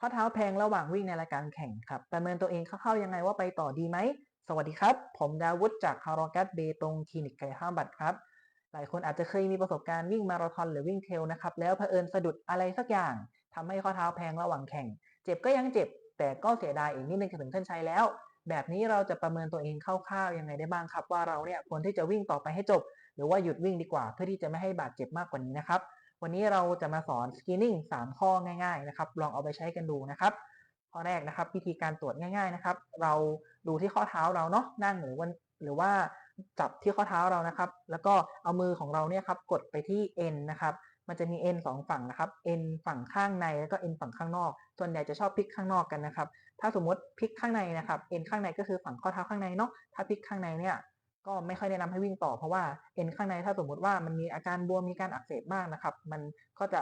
ข้อเท้าแพงระหว่างวิ่งในรายการแข่งครับ ประเมินตัวเองคร่าๆยังไงว่าไปต่อดีไหม สวัสดีครับ ผมดาวุฒิจากคารอกัสเบตงคลินิกไก่ห้าบัตรครับ หลายคนอาจจะเคยมีประสบการณ์วิ่งมาราธอนหรือวิ่งเทรลนะครับ แล้วเผอิญสะดุดอะไรสักอย่างทำให้ข้อเท้าแพงระหว่างแข่ง เจ็บก็ยังเจ็บ แต่ก็เสียดายอีกนิดนึงถึงเส้นชัยแล้ว แบบนี้เราจะประเมินตัวเองคร่าวๆยังไงได้บ้างครับ ว่าเราเนี่ยควรที่จะวิ่งต่อไปให้จบ หรือว่าหยุดวิ่งดีกว่า เพื่อที่จะไม่ให้บาดเจ็บมากกว่านี้นะครับ วันนี้เราจะมาสอน screening 3 ข้อง่ายๆนะครับ ลองเอาไปใช้กันดูนะครับ ข้อแรกนะครับวิธีการตรวจง่าย ๆนะครับ เราดูที่ข้อเท้าเราเนาะนั่งหรือว่าหรือว่าจับที่ข้อเท้าเรานะครับ แล้วก็เอามือของเราเนี่ยครับกดไปที่ N นนะครับ มันจะมี N สองฝั่งนะครับ N ฝั่งข้างในแล้วก็ N ฝั่งข้างนอก ส่วนใหญ่จะชอบพลิกข้างนอกกันนะครับ ถ้าสมมติพลิกข้างในนะครับ N ข้างในก็คือฝั่งข้อเท้าข้างในเนาะถ้าพลิกข้างในเนี่ย ก็ไม่ค่อยแนะนำให้วิ่งต่อเพราะว่าเอ็นข้างในถ้าสมมติว่ามันมีอาการบวมมีการอักเสบมากนะครับ มันก็จะ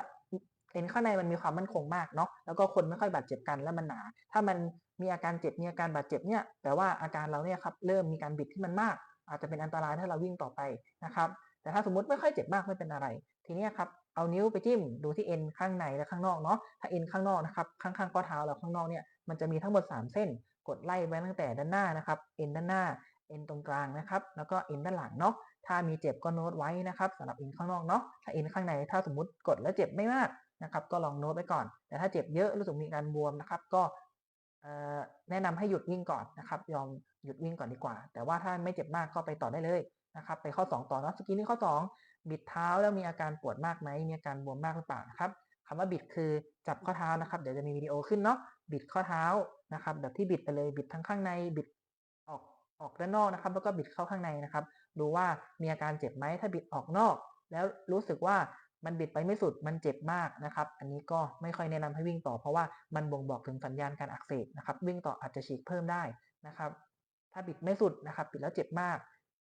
เอ็นข้างในมันมีความมั่นคงมากเนาะแล้วก็คนไม่ค่อยบาดเจ็บกันแล้วมันหนา ถ้ามันมีอาการเจ็บมีอาการบาดเจ็บเนี่ยแปลว่าอาการเราเนี่ยครับเริ่มมีการบิดที่มันมาก อาจจะเป็นอันตรายถ้าเราวิ่งต่อไปนะครับ แต่ถ้าสมมติไม่ค่อยเจ็บมากไม่เป็นอะไร ทีนี้ครับเอานิ้วไปจิ้มดูที่เอ็นข้างในและข้างนอกเนาะถ้าเอ็นข้างนอกนะครับข้างๆข้อเท้าเราข้างนอกเนี่ยมันจะมีทั้งหมด 3 เส้นกดไล่ไปตั้งแต่ด้านหน้านะครับเอ็นด้านหน้า เอ็นตรงกลางนะครับ แล้วก็เอ็นด้านหลังเนาะ ถ้ามีเจ็บก็โน้ตไว้นะครับสำหรับเอ็นข้างนอกเนาะ ถ้าเอ็นข้างในถ้าสมมติกดแล้วเจ็บไม่มากนะครับ ก็ลองโน้ตไว้ก่อน แต่ถ้าเจ็บเยอะรู้สึกมีการบวมนะครับ ก็แนะนำให้หยุดวิ่งก่อนนะครับ ยอมหยุดวิ่งก่อนดีกว่า แต่ว่าถ้าไม่เจ็บมากก็ไปต่อได้เลยนะครับ ไปข้อ 2 ต่อเนาะสกินนี่ข้อ 2 บิดเท้าแล้วมีอาการปวดมากไหม มีอาการบวมมากหรือเปล่านะครับคำว่าบิดคือจับข้อเท้านะครับ เดี๋ยวจะมีวิดีโอขึ้นเนาะ บิดข้อเท้านะครับ แบบที่บิดไปเลย บิดทั้งข้างใน บิดออก ออกด้านนอกนะครับ แล้วก็บิดเข้าข้างในนะครับ ดูว่ามีอาการเจ็บไหมถ้าบิดออกนอก แล้วรู้สึกว่ามันบิดไปไม่สุดมันเจ็บมากนะครับ อันนี้ก็ไม่ค่อยแนะนำให้วิ่งต่อเพราะว่ามันบ่งบอกถึงสัญญาณการอักเสบนะครับ วิ่งต่ออาจจะฉีกเพิ่มได้นะครับ ถ้าบิดไม่สุดนะครับบิดแล้วเจ็บมาก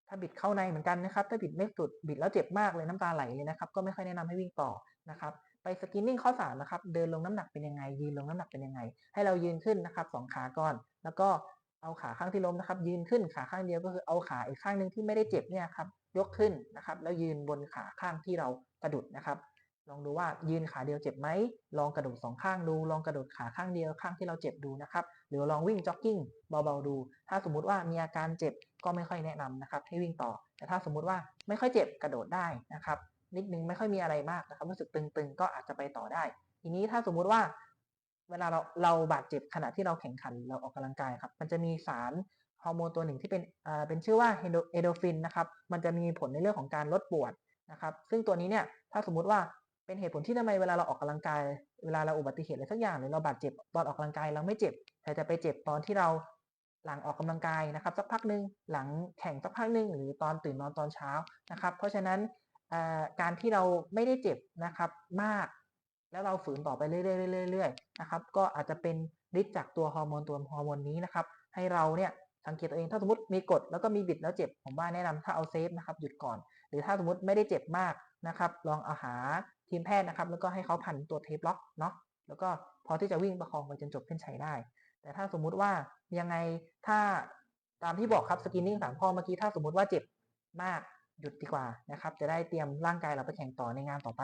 ถ้าบิดเข้าในเหมือนกันนะครับ ถ้าบิดไม่สุดบิดแล้วเจ็บมากเลยน้ำตาไหลเลยนะครับ ก็ไม่ค่อยแนะนำให้วิ่งต่อนะครับไปสกินนิ่งข้อสามนะครับ เดินลงน้ำหนักเป็นยังไง ยืนลงน้ำหนักเป็นยังไง ให้เรายืนขึ้นนะครับสองขาก่อน แล้วก็ เอาขาข้างที่ล้มนะครับ ยืนขึ้นขาข้างเดียวก็คือเอาขาอีกข้างหนึ่งที่ไม่ได้เจ็บเนี่ยครับยกขึ้นนะครับ แล้วยืนบนขาข้างที่เรากระดุดนะครับ ลองดูว่ายืนขาเดียวเจ็บไหมลองกระโดดสองข้างดู ลองกระโดดขาข้างเดียวข้างที่เราเจ็บดูนะครับ หรือลองวิ่งจ็อกกิ้งเบาๆดู ถ้าสมมุติว่ามีอาการเจ็บก็ไม่ค่อยแนะนำนะครับ ให้วิ่งต่อ แต่ถ้าสมมุติว่าไม่ค่อยเจ็บกระโดดได้นะครับ นิดนึงไม่ค่อยมีอะไรมากนะครับ รู้สึกตึงๆ ก็อาจจะไปต่อได้ ทีนี้ถ้าสมมุติว่า เวลาเราเราบาดเจ็บขณะที่เราแข่งขันเราออกกำลังกายครับ มันจะมีสารฮอร์โมนตัวหนึ่งที่เป็นอ่าเป็นชื่อว่าเอโดฟินนะครับ มันจะมีผลในเรื่องของการลดปวดนะครับ ซึ่งตัวนี้เนี่ยถ้าสมมุติว่าเป็นเหตุผลที่ทำไมเวลาเราออกกำลังกายเวลาเราอุบัติเหตุอะไรสักอย่างหรือเราบาดเจ็บตอนออกกำลังกายเราไม่เจ็บ แต่จะไปเจ็บตอนที่เราหลังออกกำลังกายนะครับสักพักหนึ่งหลังแข่งสักพักหนึ่งหรือตอนตื่นนอนตอนเช้านะครับ เพราะฉะนั้นการที่เราไม่ได้เจ็บนะครับมาก แล้วเราฝืนต่อไปเรื่อยๆๆๆนะครับก็อาจจะเป็นฤทธิ์จากตัวฮอร์โมนตัวฮอร์โมนนี้นะครับให้เราเนี่ยสังเกตตัวเองถ้าสมมติมีกดแล้วก็มีบิดแล้วเจ็บผมว่าแนะนำถ้าเอาเซฟนะครับหยุดก่อน หรือถ้าสมมติไม่ได้เจ็บมากนะครับ ลองเอาหาทีมแพทย์นะครับ แล้วก็ให้เขาพันตัวเทปล็อกเนาะแล้วก็พอที่จะวิ่งประคองไปจนจบเส้นชัยได้ แต่ถ้าสมมุติว่ายังไงถ้าตามที่บอกครับสกินนิ่งสามข้อเมื่อกี้ถ้าสมมุติว่าเจ็บมากหยุดดีกว่านะครับ จะได้เตรียมร่างกายเราไปแข่งต่อในงานต่อไป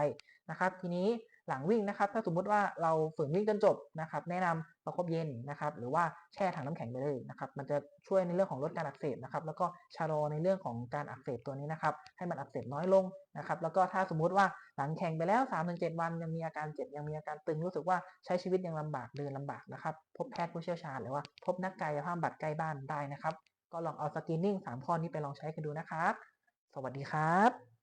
นะครับ ทีนี้ หลังวิ่งนะครับ ถ้าสมมุติว่าเราฝืนวิ่งจนจบนะครับ แนะนำประคบเย็นนะครับ หรือว่าแช่ถังน้ำแข็งไปเลยนะครับ มันจะช่วยในเรื่องของลดการอักเสบนะครับ แล้วก็ชะลอในเรื่องของการอักเสบตัวนี้นะครับ ให้มันอักเสบน้อยลงนะครับ แล้วก็ถ้าสมมุติว่าหลังแข่งไปแล้ว 3-7 วันยังมีอาการเจ็บยังมีอาการตึงรู้สึกว่าใช้ชีวิตยังลำบากเดินลำบากนะครับ พบแพทย์ผู้เชี่ยวชาญหรือว่าพบนักกายภาพบำบัดใกล้บ้านได้นะครับ ก็ลองเอาสกินนิ่ง3ข้อนี้ไปลองใช้กันดูนะครับ สวัสดีครับ